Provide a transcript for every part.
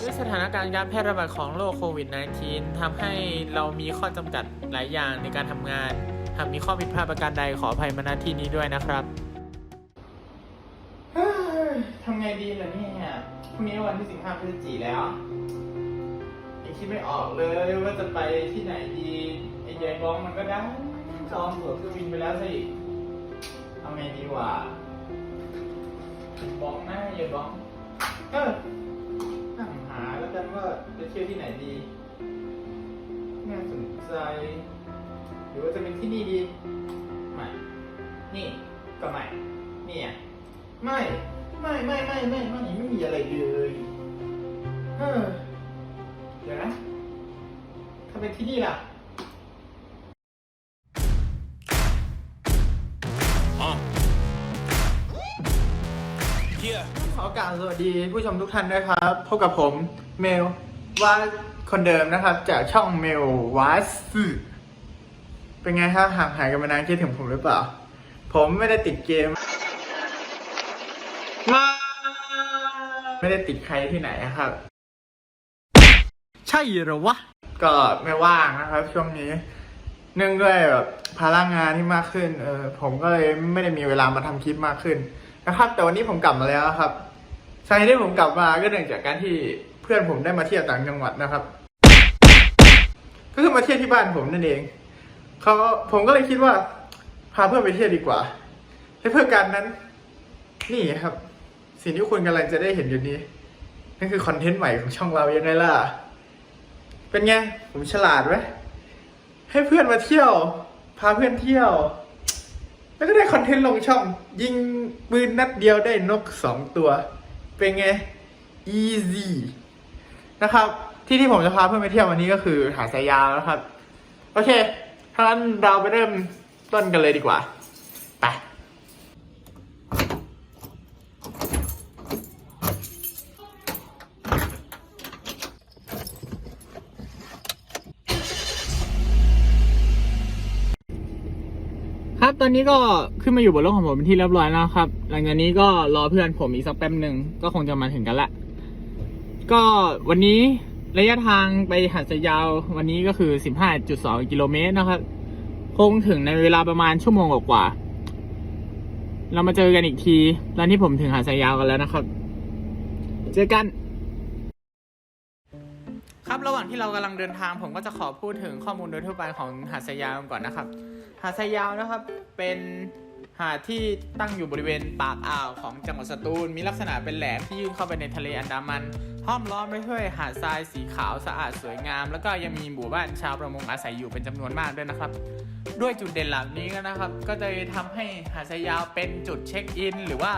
ด้วยสถานการณ์การแพร่ระบาดของโรคโควิด -19 ทำให้เรามีข้อจำกัดหลายอย่างในการทำงาน หากมีข้อผิดพลาดประการใดขออภัยมาณที่นี้ด้วยนะครับทำไงดีล่ะเนี่ยพรุ่งนี้วันที่ 15พฤศจิกแล้วยังคิดไม่ออกเลยว่าจะไปที่ไหนดีไอ้ยายบ้องมันก็ได้จองตั๋วเครื่องบินไปแล้วซะอีกทำไงดีวะบ้องนะยายบ้องเออ แล้วกันว่าจะเที่ยวที่ไหนดีน่าสนใจ หรือว่าจะเป็นที่นี่ดีไม่นี่ก็ไม่นี่อะไม่ไม่ไม่ไม่ไม่ไม่ไม่มีอะไรเลยเออเดี๋ยวนะถ้าเป็นที่นี่ล่ะ ขอกล่าวสวัสดีผู้ชมทุกท่านด้วยครับพบกับผมเมลว่าคนเดิมนะครับ จากช่องเมลวาสเป็นไงครับห่างหายกันมานานคิดถึงผมหรือเปล่า ผมไม่ได้ติดเกมมาไม่ได้ติดใครที่ไหนนะครับ ใช่เหรอวะ ก็ไม่ว่างนะครับ ช่วงนี้เนื่องด้วยแบบภาระงานที่มากขึ้นเออผมก็เลยไม่ได้มีเวลามาทำคลิปมากขึ้น นะครับแต่วันนี้ผมกลับมาแล้วครับสาเหตุที่ผมกลับมาก็เนื่องจากการที่เพื่อนผมได้มาเที่ยวต่างจังหวัดนะครับ ก็คือมาเที่ยวที่บ้านผมนั่นเองเขาผมก็เลยคิดว่า พาเพื่อนไปเที่ยวดีกว่าและเพื่อการนั้น นี่ครับ สิ่งที่คุณกำลังจะได้เห็นอยู่นี้นั่นคือคอนเทนต์ใหม่ของช่องเรายังไงล่ะ เป็นไง ผมฉลาดไหมให้เพื่อนมาเที่ยว พาเพื่อนเที่ยว แล้วก็ได้คอนเทนต์ลงช่อง ยิงปืนนัดเดียวได้นกสองตัว เป็นไง easy นะครับ ที่ที่ผมจะพาเพื่อนไปเที่ยววันนี้ก็คือหาดสายยาวนะครับ โอเคถ้างั้นเราไปเริ่มต้นกันเลยดีกว่า ไป อนนี้ก็ขึ้นมาอยู่บนรถของผมเป็นที่เรียบร้อยแล้วครับ หลังจากนี้ก็รอเพื่อนผมอีกสักแป๊บหนึ่งก็คงจะมาถึงกันละ ก็วันนี้ระยะทางไปหาดสยยาววันนี้ก็คือ 15.2 กิโลเมตรนะครับ คงถึงในเวลาประมาณชั่วโมงกว่าๆเรามาเจอกันอีกทีตอนที่ผมถึงหาดสยยาวกันแล้วนะครับ เจอกัน ครับระหว่างที่เรากำลังเดินทางผมก็จะขอพูดถึงข้อมูลโดยทั่วไปของหาดสยยาวก่อนนะครับ หาดสายยาวนะครับ เป็นหาดที่ตั้งอยู่บริเวณปากอ่าวของจังหวัดสตูล มีลักษณะเป็นแหลมที่ยื่นเข้าไปในทะเลอันดามันห้อมล้อมไปด้วยหาดทรายสีขาวสะอาดสวยงาม แล้วก็ยังมีหมู่บ้านชาวประมงอาศัยอยู่เป็นจำนวนมากด้วยนะครับ ด้วยจุดเด่นเหล่านี้นะครับ ก็จะทำให้หาดสายยาวเป็นจุดเช็คอิน หรือว่า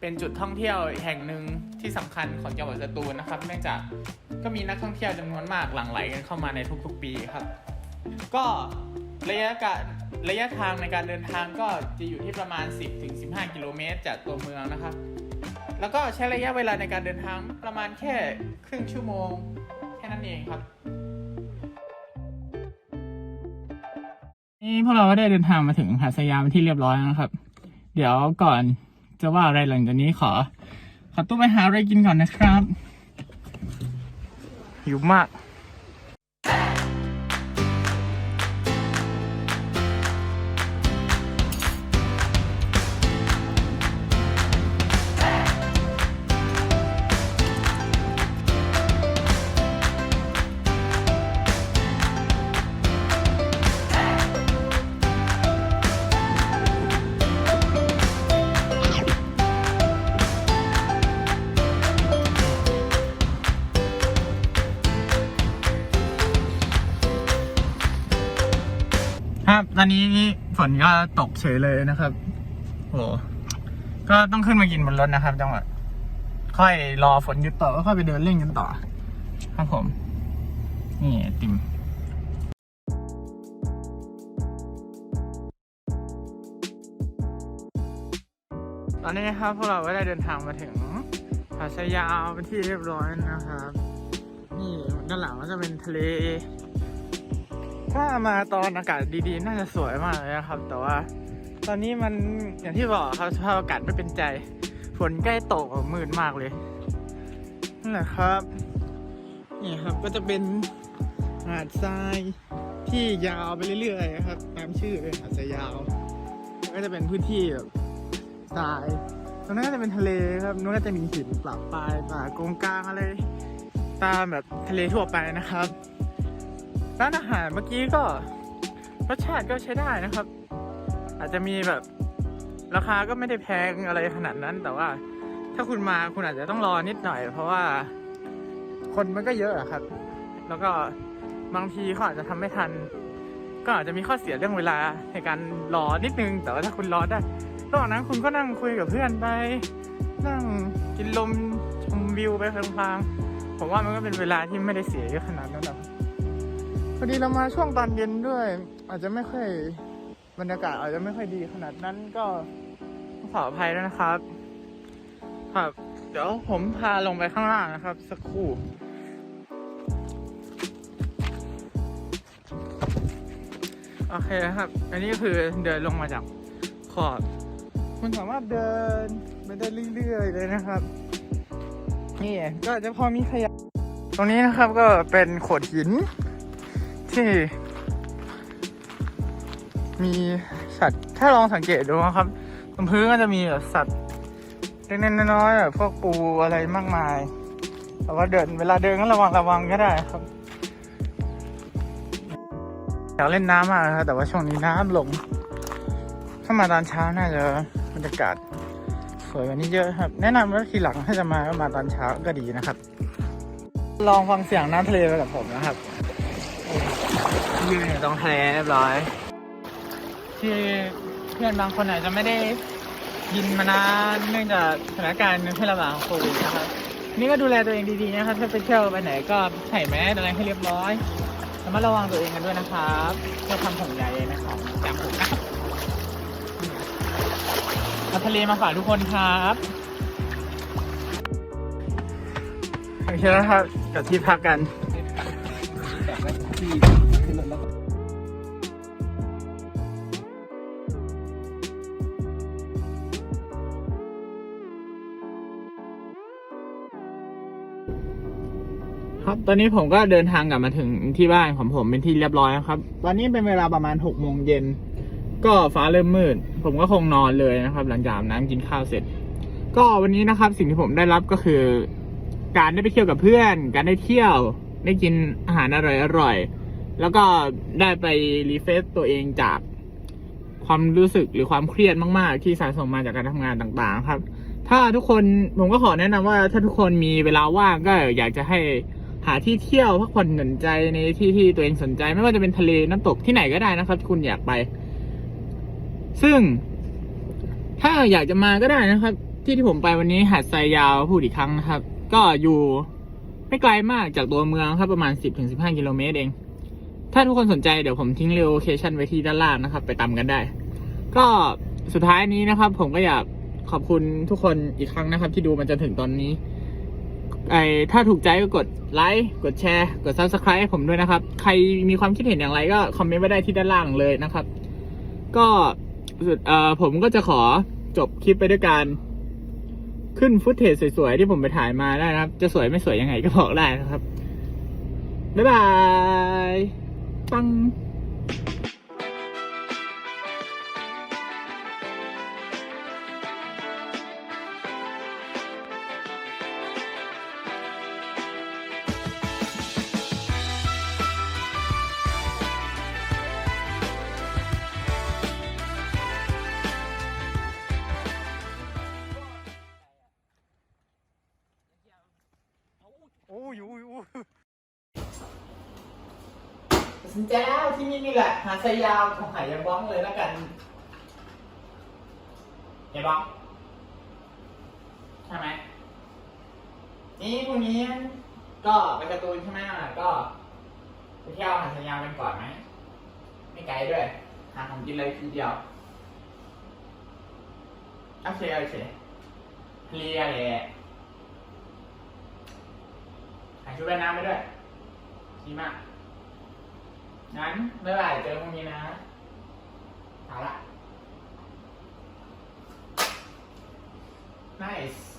เป็นจุดท่องเที่ยวแห่งหนึ่งที่สำคัญของจังหวัดสตูลนะครับ เนื่องจากก็มีนักท่องเที่ยวจำนวนมากหลั่งไหลกันเข้ามาในทุกๆปีครับ ก็ระยะการ ระยะทางในการเดินทางก็จะอยู่ที่ประมาณ 10-15 กิโลเมตร จากตัวเมืองนะครับ แล้วก็ใช้ระยะเวลาในการเดินทางประมาณแค่ครึ่งชั่วโมง แค่นั้นเองครับ นี่พวกเราก็ได้เดินทางมาถึงหาดสยามเป็นที่เรียบร้อยแล้วนะครับ เดี๋ยวก่อนจะว่าอะไรหลังจากนี้ขอ ขอตัวไปหาอะไรกินก่อนนะครับหิวมาก นนี้ฝนก็ตกเฉยเลยนะครับโหก็ต้องขึ้นมากินบนรถนะครับ จังหวะค่อยรอฝนหยุดต่อก็ค่อยไปเดินเล่นกันต่อ ครับผม นี่ติมตอนนี้นะครับพวกเราก็ได้เดินทางมาถึงหาดชายาเป็นที่เรียบร้อยนะครับ นี่ด้านหลังก็จะเป็นทะเล ถ้ามาตอนอากาศดีๆ น่าจะสวยมากเลยนะครับ แต่ว่า ตอนนี้มันอย่างที่บอกครับสภาพอากาศไม่เป็นใจ ฝนใกล้ตกมืดมากเลยนั่นแหละครับนี่ครับก็จะเป็นหาดทรายที่ยาวไปเรื่อยๆครับตามชื่อเลยหาดทรายยาวก็จะเป็นพื้นที่แบบทรายตรงนั้นก็จะเป็นทะเลครับนู้นก็จะมีหินปลับปลายป่ากงกลางอะไร ตามแบบทะเลทั่วไปนะครับ ร้านอาหารเมื่อกี้ก็รสชาติก็ใช้ได้นะครับ อาจจะมีแบบราคาก็ไม่ได้แพงอะไรขนาดนั้น แต่ว่าถ้าคุณมาคุณอาจจะต้องรอนิดหน่อย เพราะว่าคนมันก็เยอะครับ แล้วก็บางทีเขาอาจจะทำไม่ทัน ก็อาจจะมีข้อเสียเรื่องเวลาในการรอนิดนึง แต่ว่าถ้าคุณรอได้ระหว่างนั้นคุณก็นั่งคุยกับเพื่อนไปนั่งกินลมชมวิวไปพลางๆผมว่ามันก็เป็นเวลาที่ไม่ได้เสียเยอะขนาดนั้น พอดีเรามาช่วงตอนเย็นด้วย อาจจะไม่ค่อยบรรยากาศอาจจะไม่ค่อยดีขนาดนั้นก็ขออภัยด้วยนะครับ ครับ เดี๋ยวผมพาลงไปข้างล่างนะครับ สักครู่โอเคครับ อันนี้คือเดินลงมาจากขอบคุณสามารถเดินไปได้เรื่อยๆเลยนะครับ นี่ก็จะพอมีขยะ ตรงนี้นะครับก็เป็นโขดหิน ที่มีสัตว์ถ้าลองสังเกตดูนะครับบนพื้นก็จะมีแบบสัตว์เล็กๆน้อยๆแบบพวกปูอะไรมากมาย แต่ว่าเดินเวลาเดินก็ระวังระวังก็ได้ครับอยากเล่นน้ำมากนะครับแต่ว่าช่วงนี้น้ำลง ถ้ามาตอนเช้าน่าจะบรรยากาศสวยกว่านี้เยอะครับ แนะนำว่าทีหลังถ้าจะมาก็มาตอนเช้าก็ดีนะครับ ลองฟังเสียงน้ำทะเลไปกับผมนะครับ ยืนอยู่ตรงทะเลเรียบร้อย ที่เพื่อนบางคนอาจจะไม่ได้ยินมานานเนื่องจากสถานการณ์แพร่ระบาดของโควิดนะครับนี่ก็ดูแลตัวเองดีๆนะครับถ้าไปเที่ยวไปไหนก็ใส่แมสอะไรให้เรียบร้อยระมัดระวังตัวเองกันด้วยนะครับเพื่อความห่วงใยนะครับจากผมนะครับเอาทะเลมาฝากทุกคนครับโอเคแล้วครับกับที่พักกัน ครับตอนนี้ผมก็เดินทางกลับมาถึงที่บ้านของผมเป็นที่เรียบร้อยแล้วครับ ตอนนี้เป็นเวลาประมาณหกโมงเย็นก็ฟ้าเริ่มมืด ผมก็คงนอนเลยนะครับ หลังจากอาบน้ำกินข้าวเสร็จ ก็วันนี้นะครับ สิ่งที่ผมได้รับก็คือ การได้ไปเที่ยวกับเพื่อน การได้เที่ยว ได้กินอาหารอร่อยๆแล้วก็ได้ไปรีเฟซตัวเองจากความรู้สึกหรือความเครียดมาก ๆ ที่สะสมมาจากการทำงานต่าง ๆ ครับ ถ้าทุกคนผมก็ขอแนะนำว่าถ้าทุกคนมีเวลาว่างก็อยากจะให้หาที่เที่ยวพักผ่อนหย่อนใจในที่ที่ตัวเองสนใจ ไม่ว่าจะเป็นทะเลน้ำตกที่ไหนก็ได้นะครับที่คุณอยากไป ซึ่ง ถ้าอยากจะมาก็ได้นะครับ ที่ที่ผมไปวันนี้หาดทรายยาวพูดอีกครั้งนะครับ ก็อยู่ไม่ไกลมากจากตัวเมืองครับประมาณ 10-15 กิโลเมตรเอง ถ้าทุกคนสนใจเดี๋ยวผมทิ้งโลเคชันไว้ที่ด้านล่างนะครับ ไปตามกันได้ ก็สุดท้ายนี้นะครับ ผมก็อยาก ขอบคุณทุกคนอีกครั้งนะครับ ที่ดูมาจนถึงตอนนี้ ไอถ้าถูกใจก็กดไลค์กดแชร์ กด subscribe ให้ผมด้วยนะครับ ใครมีความคิดเห็นอย่างไรก็คอมเมนต์ไว้ได้ที่ด้านล่างเลยนะครับ ก็สุดเอ่อผมก็จะขอจบคลิปไปด้วยการขึ้นฟุตเทจสวยๆ ที่ผมไปถ่ายมาได้นะครับ จะสวยไม่สวยยังไงก็บอกได้นะครับ บ๊ายบาย ปัง สินแจ้วที่นี่นี่แหละหาดทรายาวของหายยังบ้องเลยแล้วกันยังบ้องใช่ไหมนี่พรุ่งนี้ก็ไปการ์ตูนใช่ไหมก็ไปเที่ยวหาดทรายาวกันก่อนไหมไม่ไกลด้วยหาของกินเลยทีเดียวโอเคโอเคเคลียร์เลยถ่าชุดว่ายน้ำไปด้วยดีมาก งั้นเมื่อไหร่เจอพวกนี้นะ เอาละ nice